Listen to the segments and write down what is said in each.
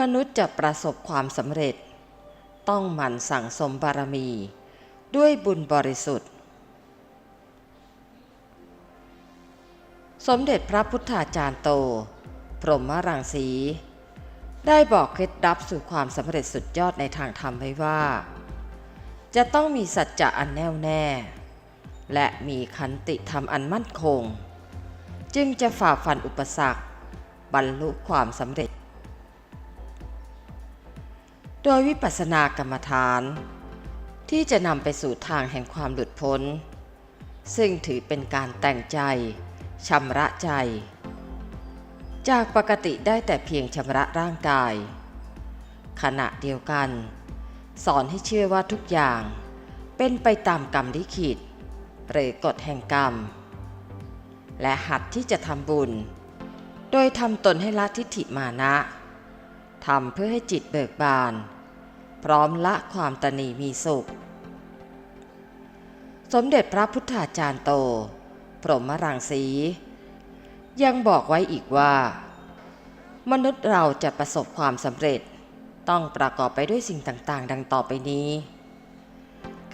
มนุษย์จะประสบความสำเร็จ ต้องหมั่นสั่งสมบารมี ด้วยบุญบริสุทธิ์ สมเด็จพระพุทธาจารย์โต พรหมรังสี ได้บอกเคล็ดลับสู่ความสำเร็จสุดยอดในทางธรรมไว้ว่า จะต้องมีสัจจะอันแน่วแน่ และมีขันติธรรมอันมั่นคง จึงจะฝ่าฟันอุปสรรค บรรลุความสำเร็จ โดยวิปัสสนากรรมฐาน ที่จะนำไปสู่ทางแห่งความหลุดพ้น ซึ่งถือเป็นการแต่งใจชำระใจ จากปกติได้แต่เพียงชำระร่างกาย ขณะเดียวกัน สอนให้เชื่อว่าทุกอย่างเป็นไปตามกรรมลิขิตหรือกฎแห่งกรรม และหัดที่จะทำบุญ โดยทำตนให้ละทิฏฐิมานะทำเพื่อให้จิตเบิกบาน พร้อมละความตนีมีสุข สมเด็จพระพุทธาจารย์โต พรหมรังสี ยังบอกไว้อีกว่า มนุษย์เราจะประสบความสำเร็จต้องประกอบไปด้วยสิ่งต่างๆ ดังต่อไปนี้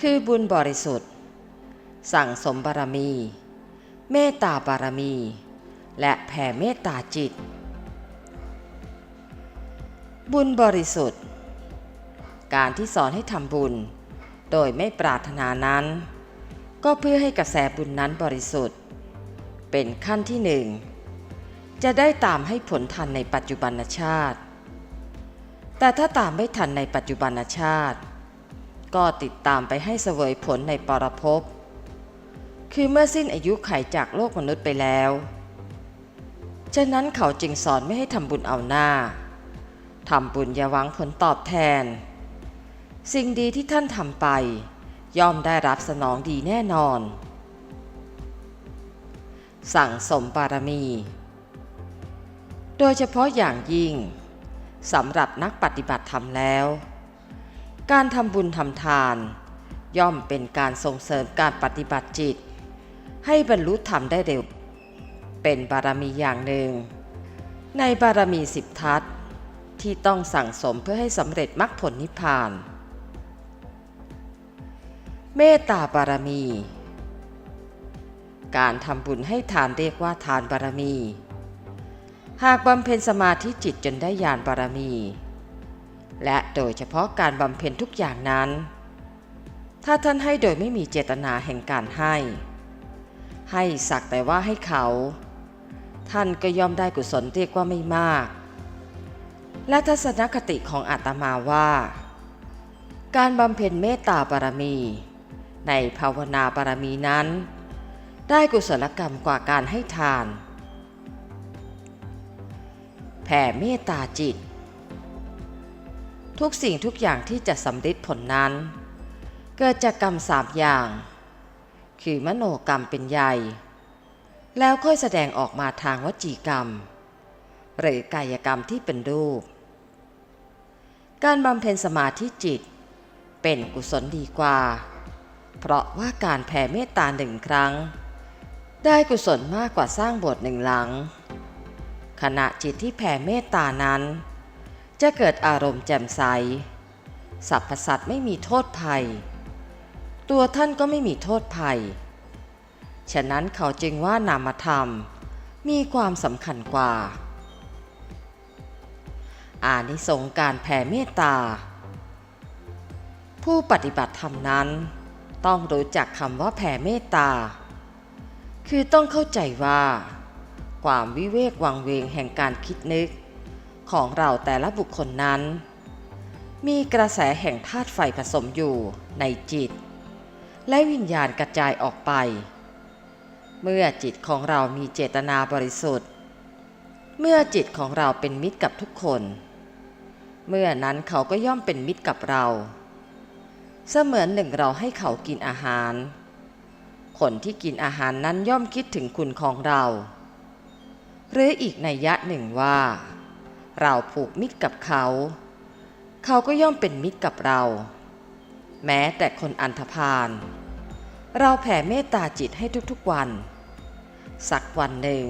คือบุญบริสุทธิ์ สั่งสมบารมี เมตตาบารมี และแผ่เมตตาจิต บุญบริสุทธิ์ การที่สอนให้ทำบุญ โดยไม่ปรารถนานั้น ก็เพื่อให้กระแสบุญนั้นบริสุทธิ์ เป็นขั้นที่หนึ่งจะได้ตามให้ผลทันในปัจจุบันชาติ แต่ถ้าตามไม่ทันในปัจจุบันชาติ ก็ติดตามไปให้เสวยผลในปรภพ คือเมื่อสิ้นอายุไขจากโลกมนุษย์ไปแล้ว ฉะนั้นเขาจึงสอนไม่ให้ทำบุญเอาหน้าทำบุญอย่าหวังผลตอบแทน สิ่งดีที่ท่านทำไป ย่อมได้รับสนองดีแน่นอน สั่งสมบารมี โดยเฉพาะอย่างยิ่งสำหรับนักปฏิบัติธรรมแล้ว การทำบุญทำทาน ย่อมเป็นการส่งเสริมการปฏิบัติจิต ให้บรรลุธรรมได้เร็ว เป็นบารมีอย่างหนึ่ง ในบารมีสิบทัศที่ต้องสั่งสมเพื่อให้สำเร็จมรรคผลนิพพาน เมตตาบารมี การทำบุญให้ทานเรียกว่าทานบารมี หากบำเพ็ญสมาธิจิตจนได้ญาณบารมี และโดยเฉพาะการบำเพ็ญทุกอย่างนั้น ถ้าท่านให้โดยไม่มีเจตนาแห่งการให้ ให้สักแต่ว่าให้เขา ท่านก็ย่อมได้กุศลเรียกว่าไม่มาก และทัศนคติของอาตมาว่า การบำเพ็ญเมตตาบารมี ในภาวนาบารมีนั้น ได้กุศลกรรมกว่าการให้ทาน แผ่เมตตาจิต ทุกสิ่งทุกอย่างที่จะสำเร็จผลนั้น เกิดจากกรรมสามอย่าง คือมโนกรรมเป็นใหญ่ แล้วค่อยแสดงออกมาทางวจีกรรม หรือกายกรรมที่เป็นรูป การบำเพ็ญสมาธิจิตเป็นกุศลดีกว่า เพราะว่าการแผ่เมตตาหนึ่งครั้ง ได้กุศลมากกว่าสร้างบสถ์หนึ่งหลัง ขณะจิตที่แผ่เมตตานั้น จะเกิดอารมณ์แจ่มใสสรรพสัตว์ไม่มีโทษภัย ตัวท่านก็ไม่มีโทษภัย ฉะนั้นเขาจึงว่านามธรรมมีความสำคัญกว่า อานิสงการแผ่เมตตา ผู้ปฏิบัติธรรมนั้น ต้องรู้จักคำว่าแผ่เมตตา คือต้องเข้าใจว่า ความวิเวกวังเวงแห่งการคิดนึก ของเราแต่ละบุคคลนั้น มีกระแสแห่งธาตุไฟผสมอยู่ในจิต และวิญญาณกระจายออกไป เมื่อจิตของเรามีเจตนาบริสุทธิ์ เมื่อจิตของเราเป็นมิตรกับทุกคน เมื่อนั้นเขาก็ย่อมเป็นมิตรกับเรา เสมือนหนึ่งเราให้เขากินอาหาร คนที่กินอาหารนั้นย่อมคิดถึงคุณของเรา หรืออีกในยะหนึ่งว่า เราผูกมิตรกับเขา เขาก็ย่อมเป็นมิตรกับเรา แม้แต่คนอันธพาลเราแผ่เมตตาจิตให้ทุกๆวัน สักวันหนึ่ง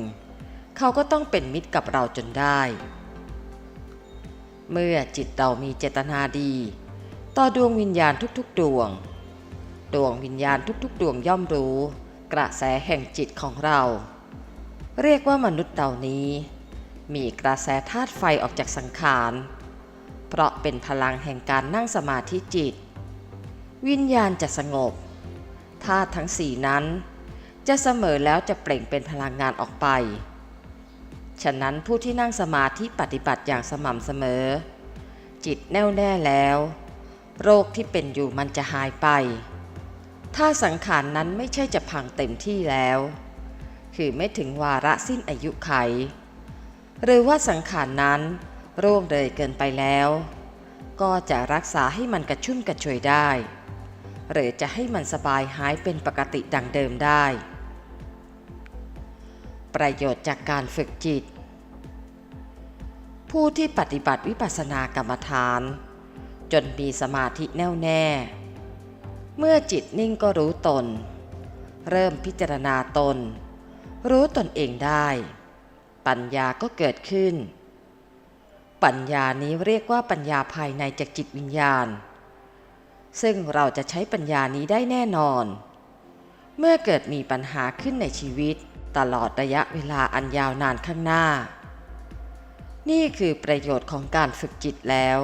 เขาก็ต้องเป็นมิตรกับเราจนได้ เมื่อจิตเรามีเจตนาดี ต่อดวงวิญญาณทุกๆ ดวง ดวงวิญญาณทุกๆ ดวงย่อมรู้ กระแสแห่งจิตของเรา เรียกว่ามนุษย์เหล่านี้ มีกระแสธาตุไฟออกจากสังขาร เพราะเป็นพลังแห่งการนั่งสมาธิจิต วิญญาณจะสงบธาตุทั้งสี่นั้น จะเสมอแล้วจะเปล่งเป็นพลังงานออกไป ฉะนั้นผู้ที่นั่งสมาธิปฏิบัติอย่างสม่ำเสมอ จิตแน่วแน่แล้ว โรคที่เป็นอยู่มันจะหายไป ถ้าสังขารนนั้นไม่ใช่จะพังเต็มที่แล้ว คือไม่ถึงวาระสิ้นอายุไข หรือว่าสังขารนนั้นร่วงเลยเกินไปแล้ว ก็จะรักษาให้มันกระชุ่มกระชวยได้ หรือจะให้มันสบายหายเป็นปกติดังเดิมได้ ประโยชน์จากการฝึกจิต ผู้ที่ปฏิบัติวิปัสสนากรรมฐาน จนมีสมาธิแน่วแน่ เมื่อจิตนิ่งก็รู้ตน เริ่มพิจารณาตน รู้ตนเองได้ ปัญญาก็เกิดขึ้น ปัญญานี้เรียกว่าปัญญาภายในจากจิตวิญญาณ ซึ่งเราจะใช้ปัญญานี้ได้แน่นอน เมื่อเกิดมีปัญหาขึ้นในชีวิตตลอดระยะเวลาอันยาวนานข้างหน้า นี่คือประโยชน์ของการฝึกจิตแล้ว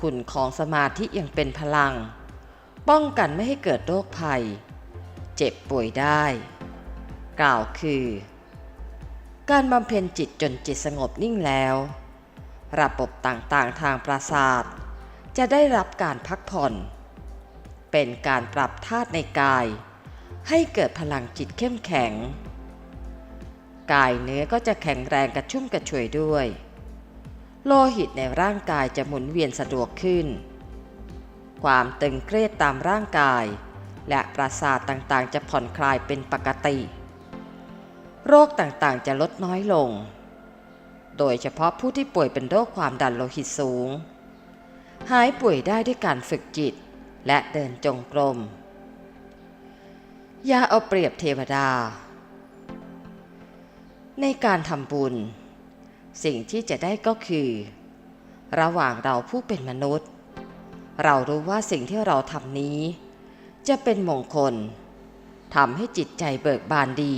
คุณของสมาธิยังเป็นพลัง ป้องกันไม่ให้เกิดโรคภัย เจ็บป่วยได้ กล่าวคือ การบำเพ็ญจิตจนจิตสงบนิ่งแล้ว ระบบต่างๆทางประสาท จะได้รับการพักผ่อน เป็นการปรับธาตุในกาย ให้เกิดพลังจิตเข้มแข็ง กายเนื้อก็จะแข็งแรงกระชุ่มกระชวยด้วย โลหิตในร่างกายจะหมุนเวียนสะดวกขึ้น ความตึงเครียดตามร่างกาย และประสาทต่างๆ จะผ่อนคลายเป็นปกติ โรคต่างๆ จะลดน้อยลง โดยเฉพาะผู้ที่ป่วยเป็นโรคความดันโลหิตสูง หายป่วยได้ด้วยการฝึกจิตและเดินจงกรม อย่าเอาเปรียบเทวดา ในการทำบุญ สิ่งที่จะได้ก็คือ ระหว่างเราผู้เป็นมนุษย์ เรารู้ว่าสิ่งที่เราทำนี้ จะเป็นมงคลทำให้จิตใจเบิกบานดี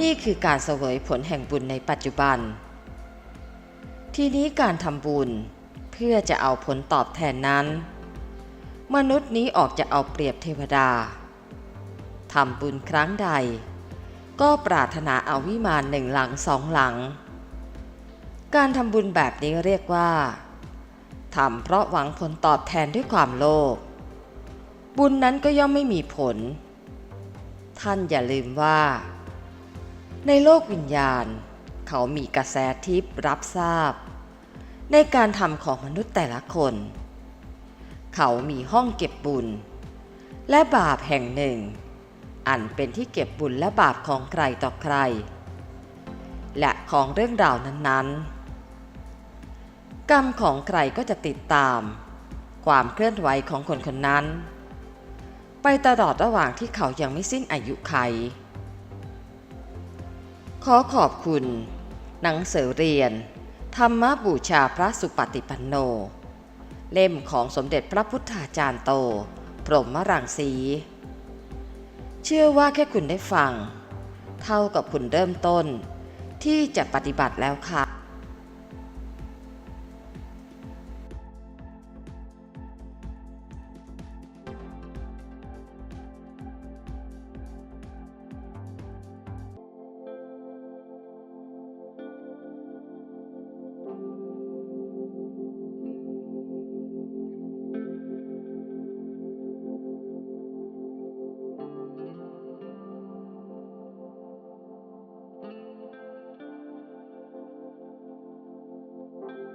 นี่คือการเสวยผลแห่งบุญในปัจจุบัน ทีนี้การทำบุญเพื่อจะเอาผลตอบแทนนั้น มนุษย์นี้ออกจะเอาเปรียบเทวดาทำบุญครั้งใด ก็ปรารถนาเอาวิมานหนึ่งหลังสองหลัง การทำบุญแบบนี้เรียกว่าทำเพราะหวังผลตอบแทนด้วยความโลภบุญนั้นก็ย่อมไม่มีผล ท่านอย่าลืมว่า ในโลกวิญญาณ เขามีกระแสทิพย์รับทราบ ในการทำของมนุษย์แต่ละคน เขามีห้องเก็บบุญ และบาปแห่งหนึ่ง อันเป็นที่เก็บบุญและบาปของใครต่อใคร และของเรื่องราวนั้นๆ กรรมของใครก็จะติดตาม ความเคลื่อนไหวของคนคนนั้น ไปตลอดระหว่างที่เขายังไม่สิ้นอายุไข ขอขอบคุณ หนังสือเรียน ธรรมบูชาพระสุปฏิปันโน เล่มของสมเด็จพระพุทธาจารย์โต พรหมรังสี เชื่อว่าแค่คุณได้ฟัง เท่ากับคุณเริ่มต้น ที่จะปฏิบัติแล้วค่ะ